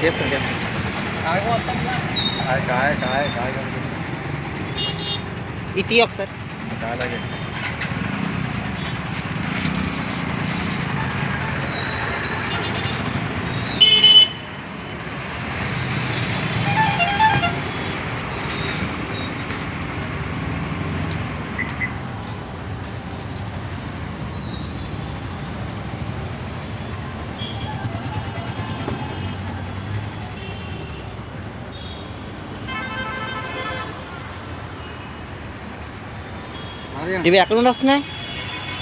तेच सर काय काय काय काय इतिहास सर काय लागेल? ఇవి ఎక్కడ నుండి వస్తున్నాయి?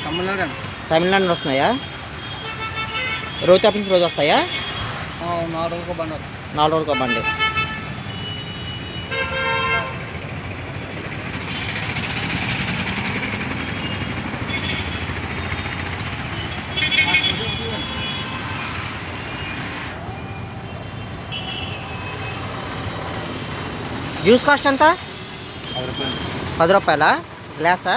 తమిళనాడు తమిళనాడు నుండి వస్తున్నాయా? రోజు తప్పించి రోజు వస్తాయా? నాలుగు రోజులకు బండి నాలుగు రోజులకు బండి. జ్యూస్ కాస్ట్ ఎంత? పది రూపాయలు. పది రూపాయలా? గ్లాసా?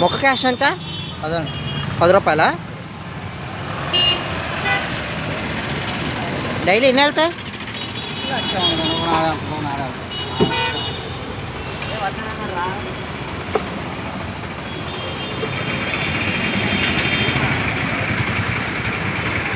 మొక్క క్యాష్ ఎంత? పది రూపాయలా? డైలీ ఎన్ని వెళ్తాయి?